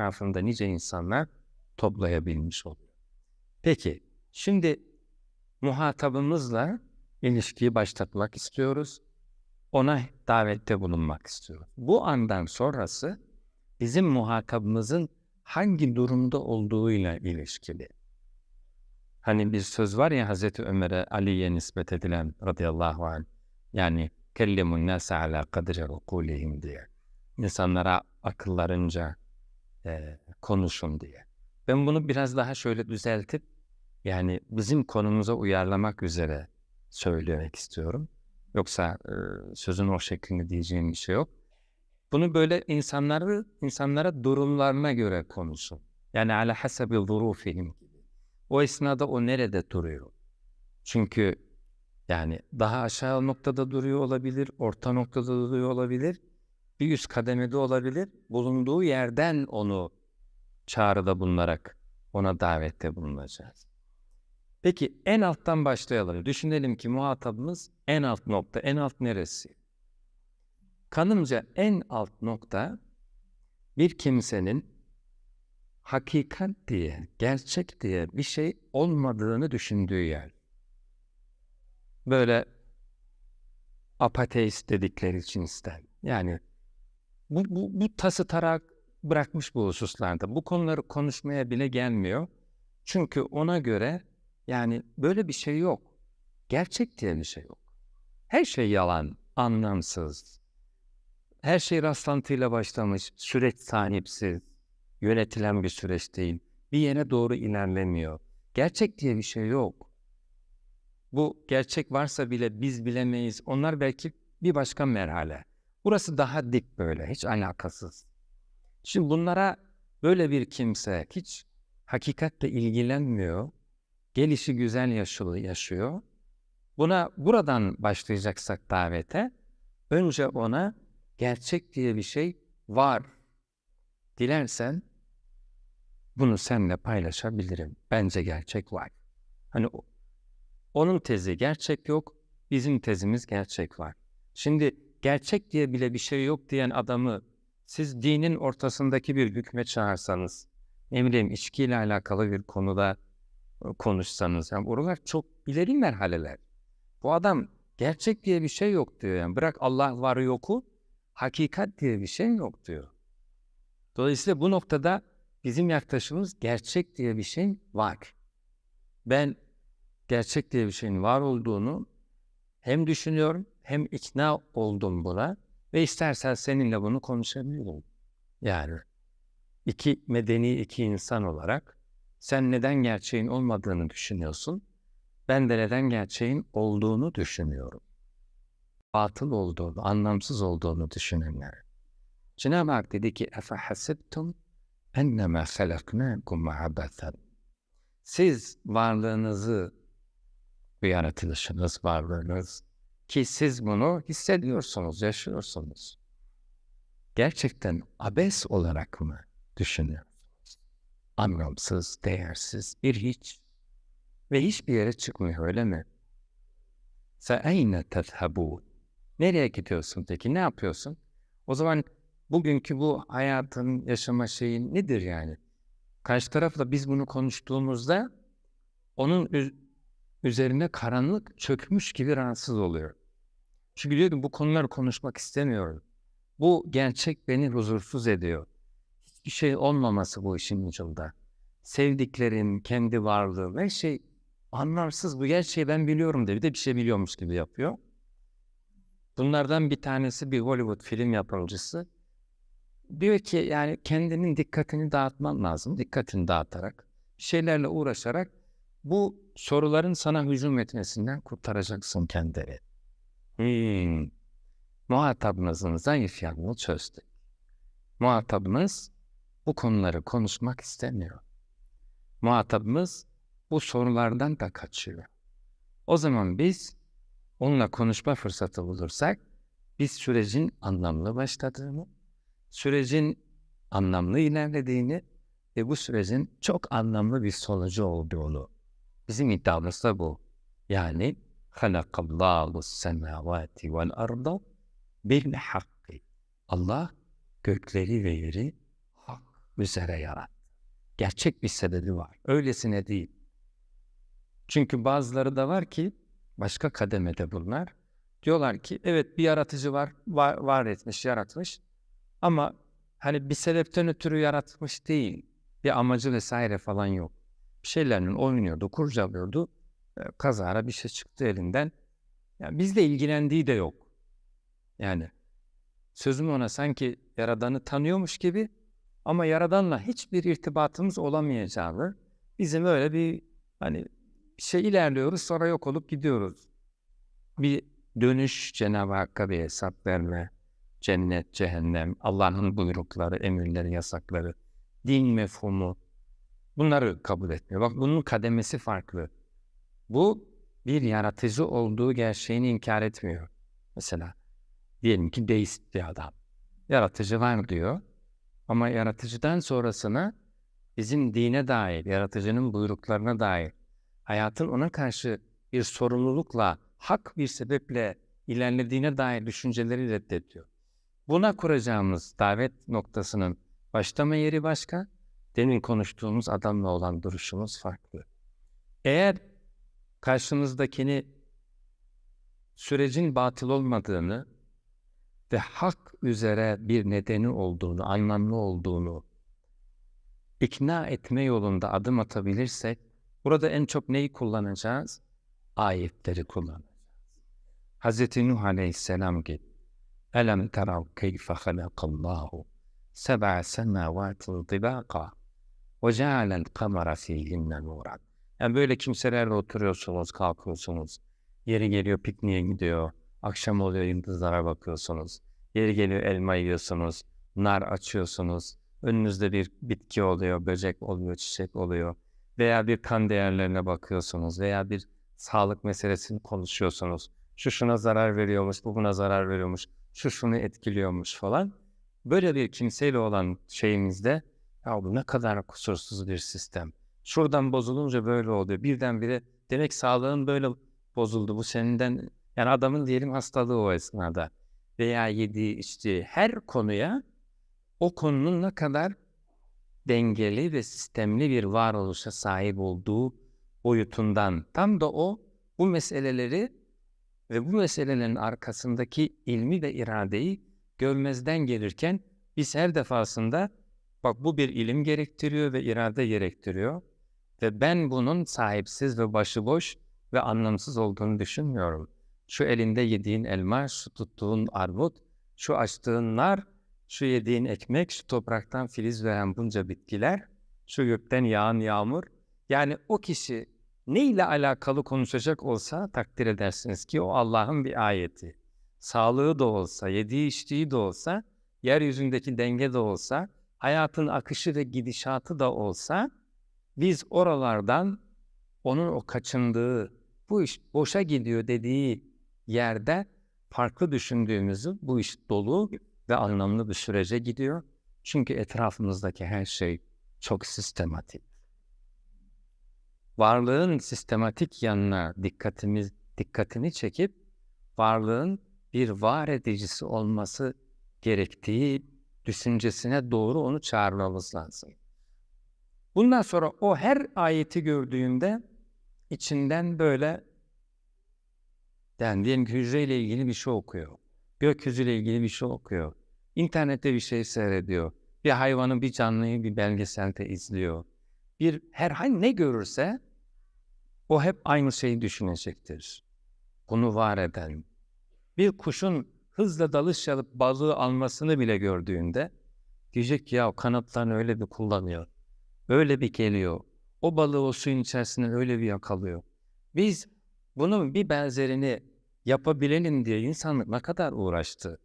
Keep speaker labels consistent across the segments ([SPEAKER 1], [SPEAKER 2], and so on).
[SPEAKER 1] etrafında nice insanlar toplayabilmiş oluyor. Peki, şimdi muhatabımızla ilişkiyi başlatmak istiyoruz. Ona davette bulunmak istiyoruz. Bu andan sonrası bizim muhatabımızın hangi durumda olduğuyla ilişkili. Hani bir söz var ya Hazreti Ömer'e Ali'ye nispet edilen radıyallahu anh yani kellemun nase ala kadri ukulihim diye. İnsanlara akıllarınca e, konuşun diye. Ben bunu biraz daha şöyle düzeltip yani bizim konumuza uyarlamak üzere söylemek istiyorum. Yoksa e, sözün o şeklinde diyeceğim bir şey yok. Bunu böyle insanları insanlara durumlarına göre konuşun. Yani ala hasabi zurufihim gibi. O esnada o nerede duruyor? Çünkü yani daha aşağı noktada duruyor olabilir, orta noktada duruyor olabilir, bir üst kademede olabilir. Bulunduğu yerden onu çağrıda bulunarak ona davette bulunacağız. Peki en alttan başlayalım. Düşünelim ki muhatabımız en alt nokta. En alt neresi? Kanımca en alt nokta bir kimsenin hakikat diye, gerçek diye bir şey olmadığını düşündüğü yer. Böyle apateist dedikleri cinsten. Yani bu, bu, bu tası tarak bırakmış bu hususlarda. Bu konuları konuşmaya bile gelmiyor. Çünkü ona göre yani böyle bir şey yok. Gerçek diye bir şey yok. Her şey yalan, anlamsız. Her şey rastlantıyla başlamış, süreç sahipsiz, yönetilen bir süreç değil. Bir yere doğru ilerlemiyor. Gerçek diye bir şey yok. Bu gerçek varsa bile biz bilemeyiz. Onlar belki bir başka merhale. Burası daha dik böyle, hiç alakasız. Şimdi bunlara böyle bir kimse hiç hakikatle ilgilenmiyor, gelişi güzel yaşıyor. Buna buradan başlayacaksak davete, önce ona gerçek diye bir şey var. Dilersen bunu seninle paylaşabilirim. Bence gerçek var. Hani onun tezi gerçek yok, bizim tezimiz gerçek var. Şimdi gerçek diye bile bir şey yok diyen adamı siz dinin ortasındaki bir hükme çağırsanız, ne bileyim içkiyle alakalı bir konuda konuşsanız, yani oralar çok ileri merhaleler. Bu adam gerçek diye bir şey yok diyor yani. Bırak Allah var yoku, hakikat diye bir şey yok diyor. Dolayısıyla bu noktada bizim yaklaşımımız gerçek diye bir şey var. Ben gerçek diye bir şeyin var olduğunu hem düşünüyorum hem ikna oldum buna ve istersen seninle bunu konuşabilirim. Yani iki medeni iki insan olarak sen neden gerçeğin olmadığını düşünüyorsun? Ben de neden gerçeğin olduğunu düşünüyorum. Batıl olduğunu, anlamsız olduğunu düşünenler. Cenab-ı Hak dedi ki اَفَحَسِبْتُمْ اَنَّمَا خَلَقْنَاكُمْ عَبَثًا Siz varlığınızı, bir yaratılışınız, varlığınız ki siz bunu hissediyorsunuz, yaşıyorsunuz. Gerçekten abes olarak mı düşünüyorsunuz? Anlamsız, değersiz, bir hiç ve hiçbir yere çıkmıyor öyle mi? Fe'eyne tezhebûn. Nereye gidiyorsun peki? Ne yapıyorsun? O zaman bugünkü bu hayatın, yaşama şeyi nedir yani? Karşı tarafla biz bunu konuştuğumuzda onun üzerine karanlık çökmüş gibi rahatsız oluyor. Çünkü diyor ki bu konuları konuşmak istemiyorum. Bu gerçek beni huzursuz ediyor. Hiçbir şey olmaması bu işin ucunda. Sevdiklerim, kendi varlığım, her şey anlamsız. Bu gerçeği ben biliyorum de bir de bir şey biliyormuş gibi yapıyor. Bunlardan bir tanesi bir Hollywood film yapımcısı. Diyor ki yani kendinin dikkatini dağıtman lazım. Dikkatini dağıtarak, şeylerle uğraşarak bu soruların sana hücum etmesinden kurtaracaksın kendini. Hmm. Muhatabınızın zayıf yanını çözdük. Muhatabınız bu konuları konuşmak istemiyor. Muhatabımız bu sorulardan da kaçıyor. O zaman biz onunla konuşma fırsatı bulursak biz sürecin anlamlı başladığını, sürecin anlamlı ilerlediğini ve bu sürecin çok anlamlı bir sonucu olduğunu bizim iddiamız da bu. Yani halakallahu semavati vel arda bil hakki. Allah gökleri ve yeri hak üzere yarattı. Gerçek bir sebebi var. Öylesine değil. Çünkü bazıları da var ki başka kademede bunlar. Diyorlar ki evet bir yaratıcı var, var, var etmiş, yaratmış. Ama hani bir sebepten ötürü yaratmış değil. Bir amacı vesaire falan yok. Bir şeylerle oynuyordu, kurcalıyordu. Kazara bir şey çıktı elinden. Yani bizle ilgilendiği de yok. Yani sözüm ona sanki Yaradan'ı tanıyormuş gibi ama Yaradan'la hiçbir irtibatımız olamayacağını, bizim öyle bir hani şey ilerliyoruz sonra yok olup gidiyoruz. Bir dönüş Cenab-ı Hakk'a bir hesap verme, cennet, cehennem, Allah'ın buyrukları, emirleri, yasakları, din mefhumu bunları kabul etmiyor. Bak bunun kademesi farklı. Bu bir yaratıcı olduğu gerçeğini inkar etmiyor. Mesela diyelim ki deist bir adam. Yaratıcı var diyor. Ama yaratıcıdan sonrasına bizim dine dair, yaratıcının buyruklarına dair, hayatın ona karşı bir sorumlulukla, hak bir sebeple ilerlediğine dair düşünceleri reddediyor. Buna kuracağımız davet noktasının başlama yeri başka, demin konuştuğumuz adamla olan duruşumuz farklı. Eğer karşımızdakini sürecin batıl olmadığını ve hak üzere bir nedeni olduğunu, anlamlı olduğunu ikna etme yolunda adım atabilirsek, burada en çok neyi kullanacağız? Ayetleri kullanacağız. Hz. Nuh Aleyhisselam gibi Elem terav keyfe halakallahu seb'a semavatin dibaka ve cealel kamera fihinne nuran. Yani böyle kimselerle oturuyorsunuz, kalkıyorsunuz. Yeri geliyor pikniğe gidiyor. Akşam oluyor yıldızlara bakıyorsunuz. Yeri geliyor elma yiyorsunuz. Nar açıyorsunuz. Önünüzde bir bitki oluyor, böcek oluyor, çiçek oluyor. Veya bir kan değerlerine bakıyorsunuz. Veya bir sağlık meselesini konuşuyorsunuz. Şu şuna zarar veriyormuş, bu buna zarar veriyormuş. Şu şunu etkiliyormuş falan. Böyle bir kimseyle olan şeyimizde ya bu ne kadar kusursuz bir sistem. Şuradan bozulunca böyle oluyor. Birdenbire demek sağlığın böyle bozuldu. Bu seninden yani adamın diyelim hastalığı o esnada veya yediği içtiği her konuya o konunun ne kadar dengeli ve sistemli bir varoluşa sahip olduğu boyutundan tam da o bu meseleleri ve bu meselelerin arkasındaki ilmi ve iradeyi görmezden gelirken biz her defasında bak bu bir ilim gerektiriyor ve irade gerektiriyor ve ben bunun sahipsiz ve başıboş ve anlamsız olduğunu düşünmüyorum. Şu elinde yediğin elma, şu tuttuğun armut, şu açtığın nar, şu yediğin ekmek, şu topraktan filiz veren bunca bitkiler, şu gökten yağan yağmur. Yani o kişi ne ile alakalı konuşacak olsa takdir edersiniz ki o Allah'ın bir ayeti. Sağlığı da olsa, yediği içtiği de olsa, yeryüzündeki denge de olsa, hayatın akışı ve gidişatı da olsa, biz oralardan onun o kaçındığı, bu iş boşa gidiyor dediği yerde farklı düşündüğümüzü bu iş dolu ve anlamlı bir sürece gidiyor. Çünkü etrafımızdaki her şey çok sistematik. Varlığın sistematik yanına dikkatimiz dikkatini çekip varlığın bir var edicisi olması gerektiği düşüncesine doğru onu çağırmamız lazım. Bundan sonra o her ayeti gördüğünde içinden böyle yani diyelim ki hücreyle ilgili bir şey okuyor. Gökyüzüyle ilgili bir şey okuyor. İnternette bir şey seyrediyor. Bir hayvanı, bir canlıyı bir belgeselde izliyor. Bir herhangi ne görürse o hep aynı şeyi düşünecektir. Bunu var eden. Bir kuşun hızla dalış yapıp balığı almasını bile gördüğünde diyecek ki ya kanatlarını öyle bir kullanıyor. Öyle bir geliyor. O balığı o suyun içerisinden öyle bir yakalıyor. Biz bunun bir benzerini yapabilelim diye insanlık ne kadar uğraştı.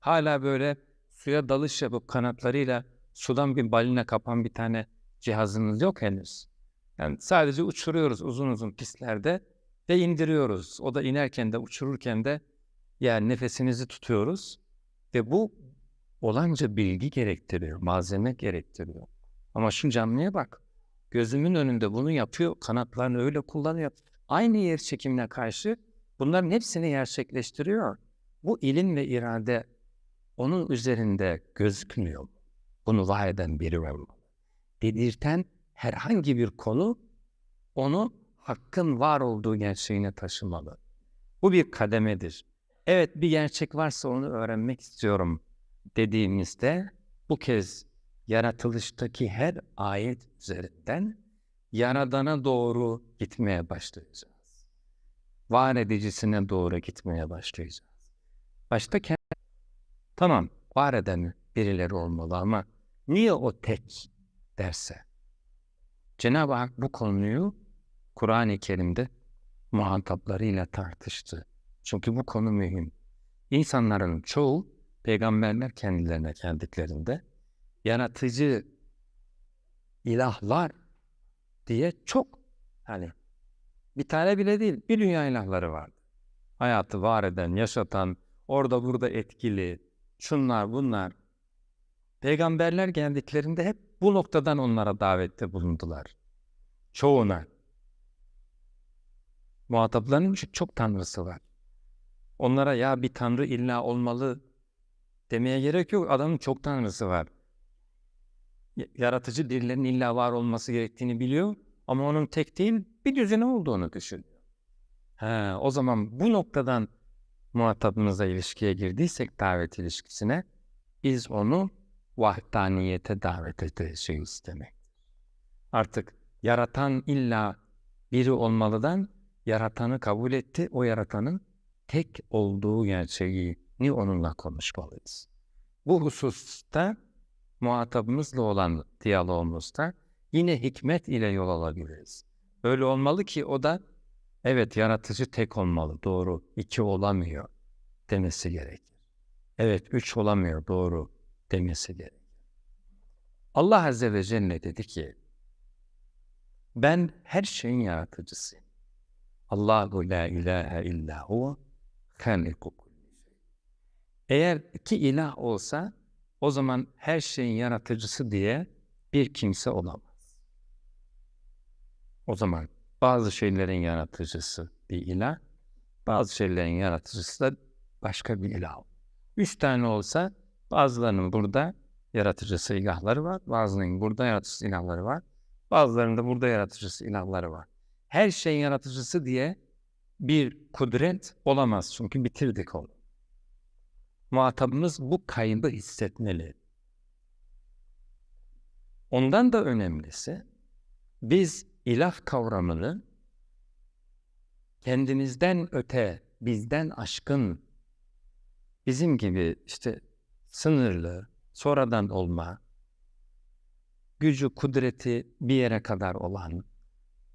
[SPEAKER 1] Hala böyle suya dalış yapıp kanatlarıyla sudan bir balina kapan bir tane cihazımız yok henüz. Yani sadece uçuruyoruz uzun uzun pistlerde ve indiriyoruz. O da inerken de uçururken de yani nefesinizi tutuyoruz ve bu olanca bilgi gerektiriyor, malzeme gerektiriyor. Ama şu canlıya bak. Gözümün önünde bunu yapıyor, kanatlarını öyle kullanıyor. Aynı yer çekimine karşı bunların hepsini gerçekleştiriyor. Bu ilim ve irade onun üzerinde gözükmüyor. Bunu var eden biri olmalı. Dedirten herhangi bir konu onu hakkın var olduğu gerçeğine taşımalı. Bu bir kademedir. Evet bir gerçek varsa onu öğrenmek istiyorum dediğimizde bu kez yaratılıştaki her ayet üzerinden Yaradan'a doğru gitmeye başlayacağız. Var edicisine doğru gitmeye başlayacağız. Başta kendi... Tamam, var eden birileri olmalı ama niye o tek derse? Cenab-ı Hak bu konuyu Kur'an-ı Kerim'de muhataplarıyla tartıştı. Çünkü bu konu mühim. İnsanların çoğu peygamberler kendilerine geldiklerinde yaratıcı ilahlar diye çok hani bir tane bile değil bir dünya ilahları vardı. Hayatı var eden, yaşatan, orada burada etkili, şunlar bunlar. Peygamberler geldiklerinde hep bu noktadan onlara davette bulundular. Çoğuna. Muhatapların çok tanrısı var. Onlara ya bir tanrı illa olmalı demeye gerek yok. Adamın çok tanrısı var. Yaratıcı birilerinin illa var olması gerektiğini biliyor. Ama onun tek değil bir düzeni olduğunu düşünüyor. He, o zaman bu noktadan muhatabımıza ilişkiye girdiysek davet ilişkisine biz onu vahdaniyete davet edeceğiz demek. Artık yaratan illa biri olmalıdan yaratanı kabul etti. O yaratanın tek olduğu gerçeğini onunla konuşmalıyız. Bu hususta muhatabımızla olan diyalogumuzda yine hikmet ile yol alabiliriz. Öyle olmalı ki o da evet yaratıcı tek olmalı doğru iki olamıyor demesi gerekir. Evet üç olamıyor doğru demesi gerekir. Allah Azze ve Celle dedi ki ben her şeyin yaratıcısıyım. Allahu la ilahe illa huve haliku Eğer iki ilah olsa o zaman her şeyin yaratıcısı diye bir kimse olamaz. O zaman bazı şeylerin yaratıcısı bir ilah, bazı şeylerin yaratıcısı da başka bir ilah. Üç tane olsa bazılarının burada yaratıcısı ilahları var, bazılarının burada yaratıcısı ilahları var, bazılarının da burada yaratıcısı ilahları var. Her şeyin yaratıcısı diye bir kudret olamaz çünkü bitirdik onu. Muhatabımız bu kaybı hissetmeli. Ondan da önemlisi biz ilah kavramını kendimizden öte, bizden aşkın, bizim gibi işte sınırlı, sonradan olma, gücü, kudreti bir yere kadar olan,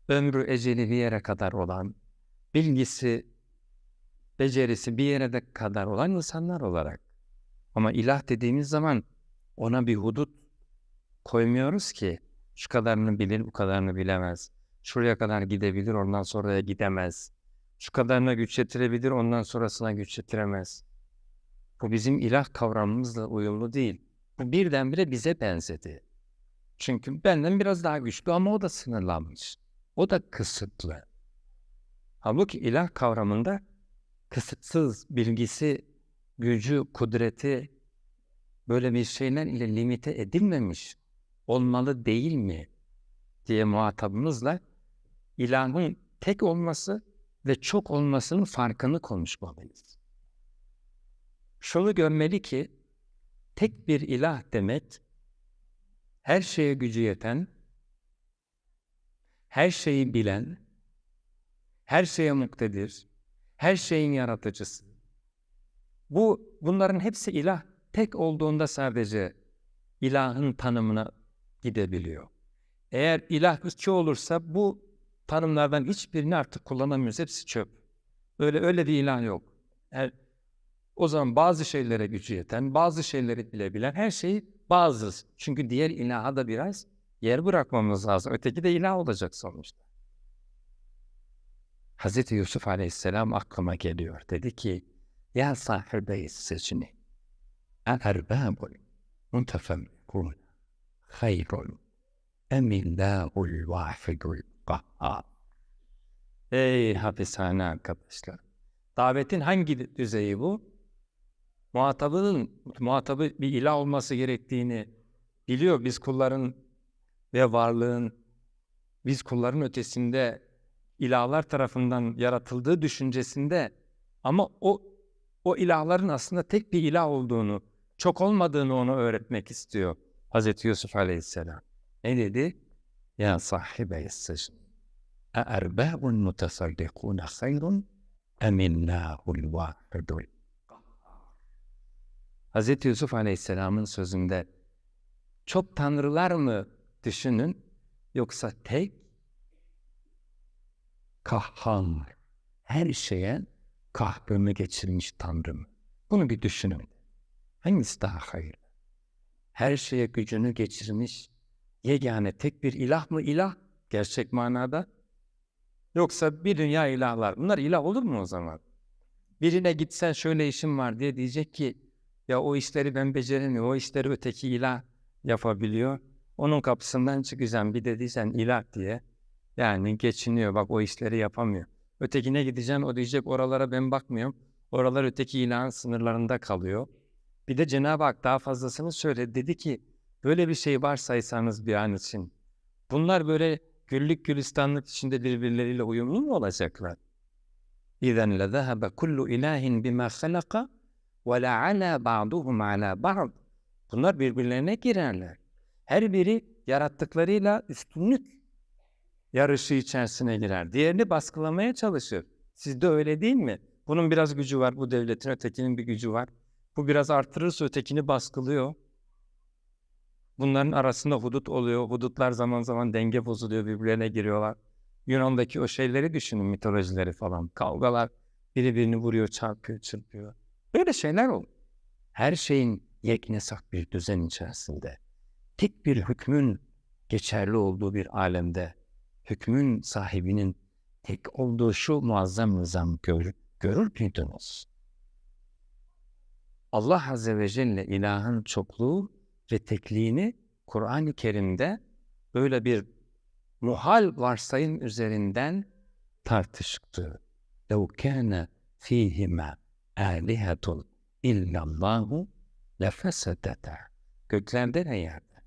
[SPEAKER 1] ömrü, eceli bir yere kadar olan, bilgisi, becerisi bir yere de kadar olan insanlar olarak. Ama ilah dediğimiz zaman ona bir hudut koymuyoruz ki şu kadarını bilir, bu kadarını bilemez. Şuraya kadar gidebilir, ondan sonraya gidemez. Şu kadarına güç yetirebilir, ondan sonrasına güç yetiremez. Bu bizim ilah kavramımızla uyumlu değil. Bu birdenbire bize benzedi. Çünkü benden biraz daha güçlü ama o da sınırlanmış. O da kısıtlı. Halbuki ilah kavramında kısıtsız bilgisi, gücü, kudreti böyle bir şeyler ile limite edilmemiş olmalı değil mi diye muhatabımızla ilahın tek olması ve çok olmasının farkını konuşmalıyız. Şunu görmeli ki tek bir ilah demek her şeye gücü yeten, her şeyi bilen, her şeye muktedir, her şeyin yaratıcısı. Bu bunların hepsi ilah tek olduğunda sadece ilahın tanımına gidebiliyor. Eğer ilah iki olursa bu tanımlardan hiçbirini artık kullanamıyoruz. Hepsi çöp. Öyle öyle bir ilah yok. Her, o zaman bazı şeylere gücü yeten, bazı şeyleri bilebilen her şeyi bazı. Çünkü diğer ilaha da biraz yer bırakmamız lazım. Öteki de ilah olacak sonuçta. Hz. Yusuf Aleyhisselam aklıma geliyor. Dedi ki, Ya sahibeyi seçini, en erbabul muntefemmikun hayrun emillahul vahidul kahhar. Ey hapishane arkadaşlar. Davetin hangi düzeyi bu? Muhatabının, muhatabı bir ilah olması gerektiğini biliyor biz kulların ve varlığın biz kulların ötesinde ilahlar tarafından yaratıldığı düşüncesinde ama o o ilahların aslında tek bir ilah olduğunu, çok olmadığını ona öğretmek istiyor Hazreti Yusuf Aleyhisselam. Ne dedi? Ya sahibe sijn. Erbâbun mutesaddikûne hayrun emillâhul vâhidul Hazreti Yusuf Aleyhisselam'ın sözünde çok tanrılar mı düşünün yoksa tek kahhar her şeye kahrını geçirmiş Tanrı mı? Bunu bir düşünün. Hangisi daha hayırlı? Her şeye gücünü geçirmiş yegane tek bir ilah mı ilah gerçek manada? Yoksa bir dünya ilahlar. Bunlar ilah olur mu o zaman? Birine gitsen şöyle işim var diye diyecek ki ya o işleri ben beceremiyorum. O işleri öteki ilah yapabiliyor. Onun kapısından çıkacağım bir de diyeceksin ilah diye. Yani geçiniyor bak o işleri yapamıyor. Ötekine gideceksin o diyecek oralara ben bakmıyorum. Oralar öteki ilahın sınırlarında kalıyor. Bir de Cenab-ı Hak daha fazlasını söyledi. Dedi ki böyle bir şey varsaysanız bir an için. Bunlar böyle güllük gülistanlık içinde birbirleriyle uyumlu mu olacaklar? İzen lezehebe kullu ilahin bima halaka ve la ala ba'duhum ala ba'd. Bunlar birbirlerine girerler. Her biri yarattıklarıyla üstünlük yarışı içerisine girer. Diğerini baskılamaya çalışır. Sizde öyle değil mi? Bunun biraz gücü var, bu devletin ötekinin bir gücü var. Bu biraz artırırsa ötekini baskılıyor. Bunların arasında hudut oluyor. Hudutlar zaman zaman denge bozuluyor, birbirlerine giriyorlar. Yunan'daki o şeyleri düşünün, mitolojileri falan. Kavgalar, biri birini vuruyor, çarpıyor, çırpıyor. Böyle şeyler olur. Her şeyin yeknesak bir düzen içerisinde, tek bir hükmün geçerli olduğu bir alemde, hükmün sahibinin tek olduğu şu muazzam nizam gör, görür müydünüz? Allah Azze ve Celle ilahın çokluğu ve tekliğini Kur'an-ı Kerim'de böyle bir muhal varsayım üzerinden tartıştı. لَوْ كَانَ ف۪يهِمَا آلِهَةٌ اِلَّا اللّٰهُ لَفَسَدَتَا Göklerde ve yerde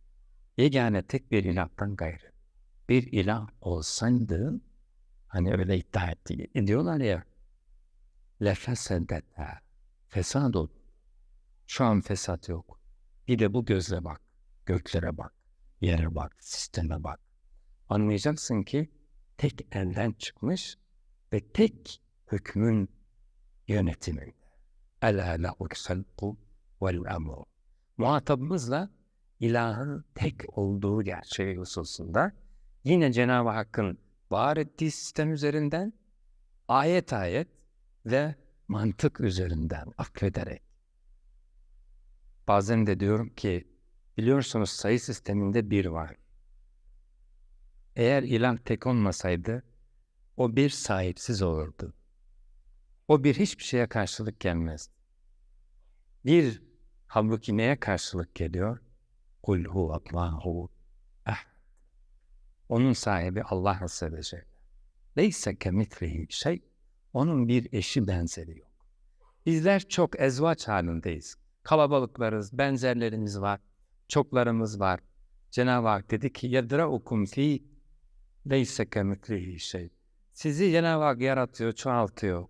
[SPEAKER 1] yegane tek bir ilahtan gayrı bir ilah olsaydı hani öyle iddia etti, ediyorlar ya lefesedete fesad ol. Şu an fesat yok. Bir de bu gözle bak. Göklere bak. Yere bak. Sisteme bak. Anlayacaksın ki tek elden çıkmış ve tek hükmün yönetiminde. Ela lehul halku vel emru. Muhatabımızla ilahın tek olduğu gerçeği hususunda yine Cenab-ı Hakk'ın var ettiği sistem üzerinden ayet ayet ve mantık üzerinden affederek. Bazen de diyorum ki biliyorsunuz sayı sisteminde bir var. Eğer ilah tek olmasaydı o bir sahipsiz olurdu. O bir hiçbir şeye karşılık gelmez. Bir halbuki neye karşılık geliyor? Kul huvallahu. Onun sahibi Allah Azze ve Celle. Leyse kemitlihi şey. Onun bir eşi benzeri yok. Bizler çok ezvaç halindeyiz. Kalabalıklarız, benzerlerimiz var, çoklarımız var. Cenab-ı Hak dedi ki yedraukum fi leyse kemitlihi şey. Sizi Cenab-ı Hak yaratıyor, çoğaltıyor.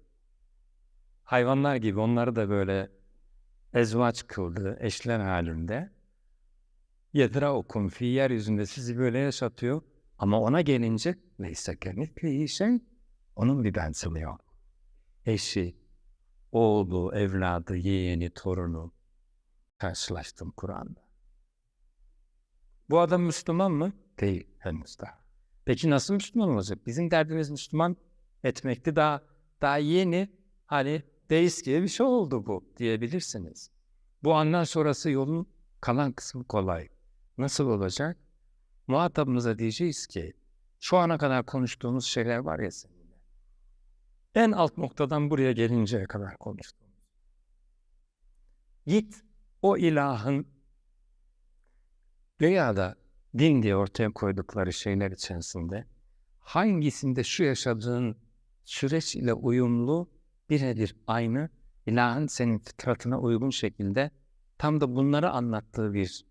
[SPEAKER 1] Hayvanlar gibi onları da böyle ezvaç kıldı, eşler halinde. Yedraukum fi yeryüzünde sizi böyle yaşatıyor. Ama ona gelince neyse kemitlihi şey, onun bir benzeri yok. Eşi, oğlu, evladı, yeğeni, torunu karşılaştım Kur'an'da. Bu adam Müslüman mı? Değil henüz daha. Peki nasıl Müslüman olacak? Bizim derdimiz Müslüman etmekti. Daha, daha yeni hani deist gibi bir şey oldu bu diyebilirsiniz. Bu andan sonrası yolun kalan kısmı kolay. Nasıl olacak? Muhatabımıza diyeceğiz ki şu ana kadar konuştuğumuz şeyler var ya seninle. En alt noktadan buraya gelinceye kadar konuştuğumuz. Git o ilahın dünyada din diye ortaya koydukları şeyler içerisinde hangisinde şu yaşadığın süreç ile uyumlu birebir aynı ilahın senin fıtratına uygun şekilde tam da bunları anlattığı bir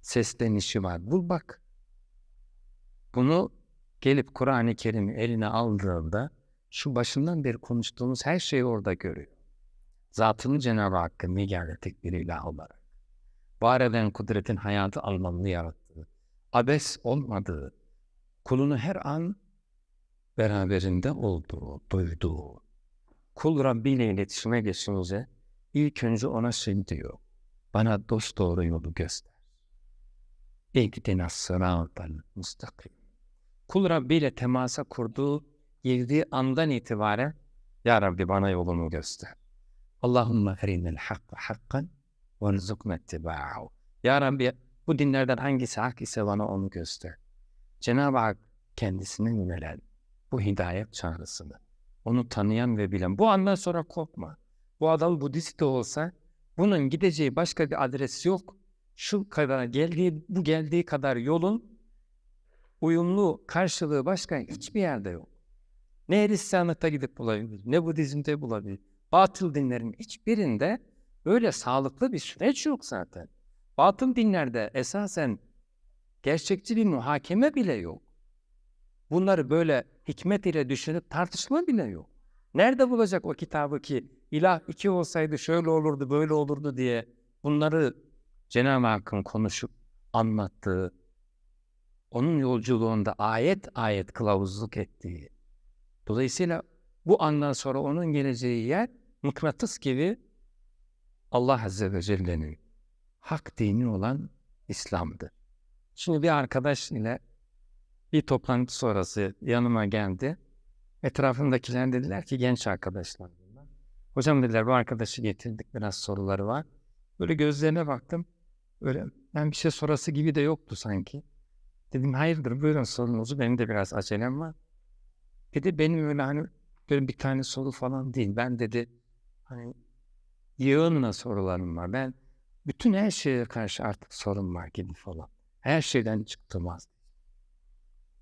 [SPEAKER 1] seslenişi var. Bul bak. Bunu gelip Kur'an-ı Kerim'i eline aldığında şu başından beri konuştuğumuz her şeyi orada görüyor. Zatını Cenab-ı Hakk'ın yegane tek bir ilah olarak. Var eden kudretin hayatı almanını yarattığı, abes olmadığı, kulunu her an beraberinde olduğu, duyduğu. Kul Rabbi ile iletişime geçince ilk önce ona şey diyor. Bana dost doğru yolu göster. İhdina sıratal mustakim. Kul Rabbi ile temasa kurduğu, girdiği andan itibaren Ya Rabbi bana yolunu göster. Allahümme erinel hakka hakkan ve rızıkna ittiba'ahu. Ya Rabbi bu dinlerden hangisi hak ise bana onu göster. Cenab-ı Hak kendisine yönelen bu hidayet çağrısını, onu tanıyan ve bilen, bu andan sonra korkma. Bu adam Budist de olsa bunun gideceği başka bir adresi yok. Şu kadar geldiği, bu geldiği kadar yolun uyumlu karşılığı başka hiçbir yerde yok. Ne Hristiyanlıkta gidip bulabilir, ne Budizm'de bulabilir. Batıl dinlerin hiçbirinde öyle sağlıklı bir süreç yok zaten. Batıl dinlerde esasen gerçekçi bir muhakeme bile yok. Bunları böyle hikmet ile düşünüp tartışma bile yok. Nerede bulacak o kitabı ki ilah iki olsaydı şöyle olurdu böyle olurdu diye bunları Cenab-ı Hakk'ın konuşup anlattığı, onun yolculuğunda ayet ayet kılavuzluk ettiği. Dolayısıyla bu andan sonra onun geleceği yer mıknatıs gibi Allah Azze ve Celle'nin hak dini olan İslam'dı. Şimdi bir arkadaş ile bir toplantı sonrası yanıma geldi. Etrafındakiler dediler ki genç arkadaşlar. Hocam dediler bu arkadaşı getirdik biraz soruları var. Böyle gözlerine baktım. Öyle ben bir şey sorası gibi de yoktu sanki. Dedim hayırdır buyurun sorunuzu benim de biraz acelem var. Dedi benim öyle hani böyle bir tane soru falan değil. Ben dedi hani yığınla sorularım var. Ben bütün her şeye karşı artık sorun var gibi falan. Her şeyden çıktım az.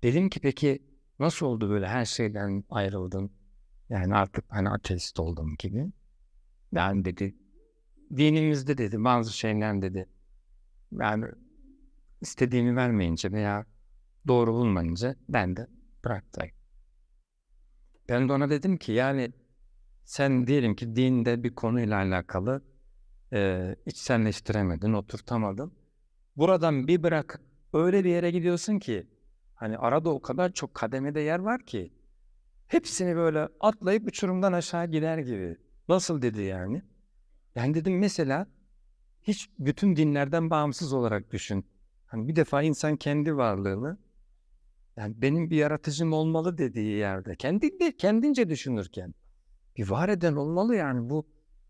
[SPEAKER 1] Dedim ki peki nasıl oldu böyle her şeyden ayrıldın? Yani artık hani ateist oldum gibi. Yani dedi dinimizde dedi bazı şeyler dedi yani istediğimi vermeyince veya doğru bulmayınca ben de bıraktım. Ben de ona dedim ki yani sen diyelim ki dinde bir konuyla alakalı e, içselleştiremedin, oturtamadın. Buradan bir bırak öyle bir yere gidiyorsun ki hani arada o kadar çok kademede yer var ki hepsini böyle atlayıp uçurumdan aşağı gider gibi. Nasıl dedi yani? Yani dedim mesela hiç bütün dinlerden bağımsız olarak düşün. Hani bir defa insan kendi varlığını yani benim bir yaratıcım olmalı dediği yerde kendi kendince düşünürken bir var eden olmalı yani bu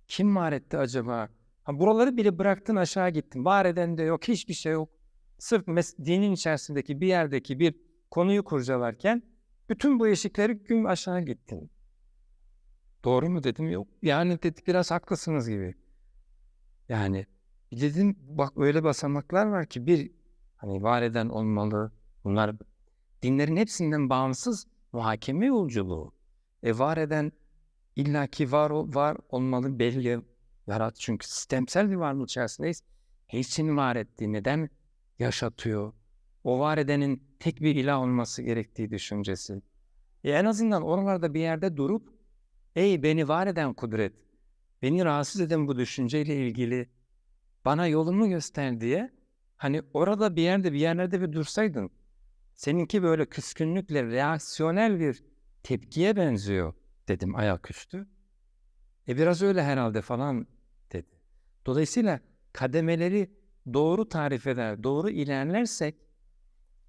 [SPEAKER 1] kim var etti acaba? Ha, buraları bile bıraktın aşağı gittin. Var eden de yok, hiçbir şey yok. Sırf mes- dinin içerisindeki bir yerdeki bir konuyu kurcalarken bütün bu eşikleri gün aşağı gittin. Doğru mu dedim? Yok. Yani dedik biraz haklısınız gibi. Yani dedim bak öyle basamaklar var ki bir hani var eden olmalı. Bunlar dinlerin hepsinden bağımsız muhakeme yolculuğu. E var eden illaki var var olmalı belli yarat çünkü sistemsel bir varlık içerisindeyiz. Hepsini var ettiği neden yaşatıyor? O var edenin tek bir ilah olması gerektiği düşüncesi. E en azından oralarda bir yerde durup ey beni var eden kudret, beni rahatsız eden bu düşünceyle ilgili bana yolumu göster diye hani orada bir yerde bir yerlerde bir dursaydın seninki böyle küskünlükle reaksiyonel bir tepkiye benziyor dedim ayaküstü. E biraz öyle herhalde falan dedi. Dolayısıyla kademeleri doğru tarif eder, doğru ilerlersek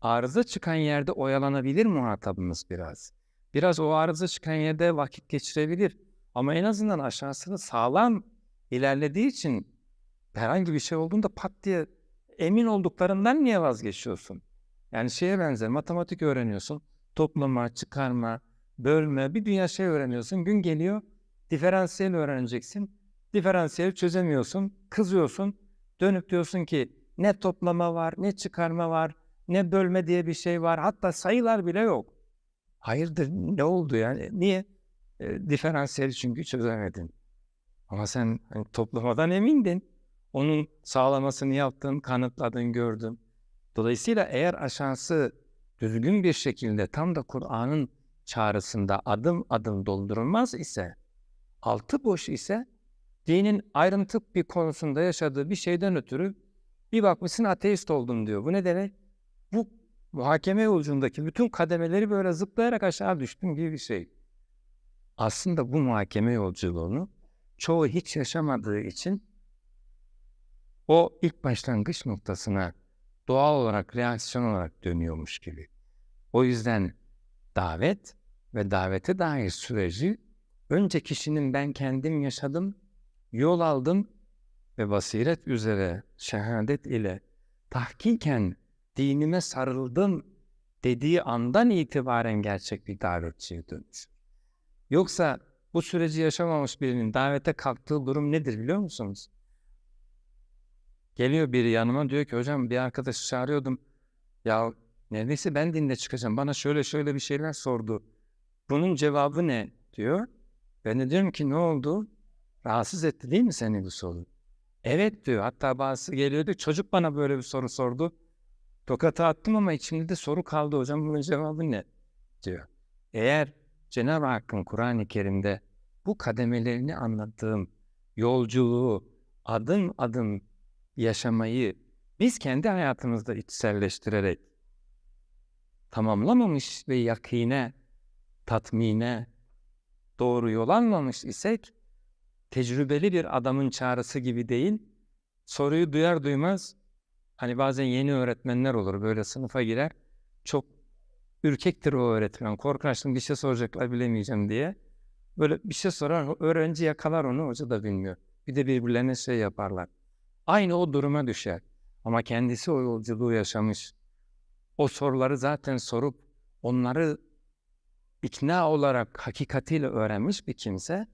[SPEAKER 1] arıza çıkan yerde oyalanabilir muhatabımız biraz. Biraz o arıza çıkan yerde vakit geçirebilir. Ama en azından aşağısını sağlam ilerlediği için herhangi bir şey olduğunda pat diye emin olduklarından niye vazgeçiyorsun? Yani şeye benzer matematik öğreniyorsun. Toplama, çıkarma, bölme bir dünya şey öğreniyorsun. Gün geliyor diferansiyel öğreneceksin. Diferansiyel çözemiyorsun. Kızıyorsun. Dönüp diyorsun ki ne toplama var, ne çıkarma var, ne bölme diye bir şey var. Hatta sayılar bile yok. Hayırdır ne oldu yani? Niye? E, diferansiyeli çünkü çözemedin. Ama sen hani, toplamadan emindin. Onun sağlamasını yaptın, kanıtladın, gördün. Dolayısıyla eğer aşağısı düzgün bir şekilde tam da Kur'an'ın çağrısında adım adım doldurulmaz ise, altı boş ise dinin ayrıntı bir konusunda yaşadığı bir şeyden ötürü bir bakmışsın ateist oldun diyor. Bu ne demek? Bu muhakeme yolculuğundaki bütün kademeleri böyle zıplayarak aşağı düştüm gibi bir şey. Aslında bu muhakeme yolculuğunu çoğu hiç yaşamadığı için o ilk başlangıç noktasına doğal olarak, reaksiyon olarak dönüyormuş gibi. O yüzden davet ve davete dair süreci önce kişinin ben kendim yaşadım, yol aldım ve basiret üzere şehadet ile tahkiken dinime sarıldım dediği andan itibaren gerçek bir davetçiye dönüşür. Yoksa bu süreci yaşamamış birinin davete kalktığı durum nedir biliyor musunuz? Geliyor biri yanıma diyor ki hocam bir arkadaşı çağırıyordum. Ya neredeyse ben dinle çıkacağım. Bana şöyle şöyle bir şeyler sordu. Bunun cevabı ne diyor. Ben de diyorum ki ne oldu? Rahatsız etti değil mi seni bu soru? Evet diyor. Hatta bazısı geliyordu. Çocuk bana böyle bir soru sordu. Tokatı attım ama içimde de soru kaldı hocam bunun cevabı ne? diyor. Eğer Cenab-ı Hakk'ın Kur'an-ı Kerim'de bu kademelerini anlattığım yolculuğu adım adım yaşamayı biz kendi hayatımızda içselleştirerek tamamlamamış ve yakine, tatmine doğru yol almamış isek tecrübeli bir adamın çağrısı gibi değil, soruyu duyar duymaz hani bazen yeni öğretmenler olur böyle sınıfa girer çok ürkektir o öğretmen korkarsın bir şey soracaklar bilemeyeceğim diye. Böyle bir şey sorar öğrenci yakalar onu hoca da bilmiyor. Bir de birbirlerine şey yaparlar aynı o duruma düşer ama kendisi o yolculuğu yaşamış o soruları zaten sorup onları ikna olarak hakikatiyle öğrenmiş bir kimse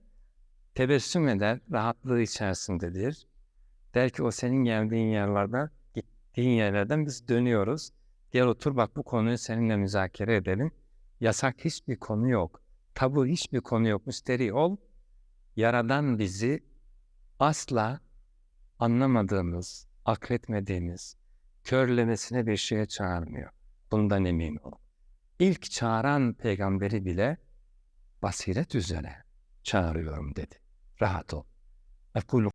[SPEAKER 1] tebessüm eder, rahatlığı içerisindedir. Der ki o senin geldiğin yerlerden, gittiğin yerlerden biz dönüyoruz. Gel otur bak bu konuyu seninle müzakere edelim. Yasak hiçbir konu yok. Tabu hiçbir konu yok. Müsteri ol. Yaradan bizi asla anlamadığımız, akletmediğimiz, körlemesine bir şeye çağırmıyor. Bundan emin ol. İlk çağıran peygamberi bile basiret üzere çağırıyorum dedi. Rahat ol. Ekulu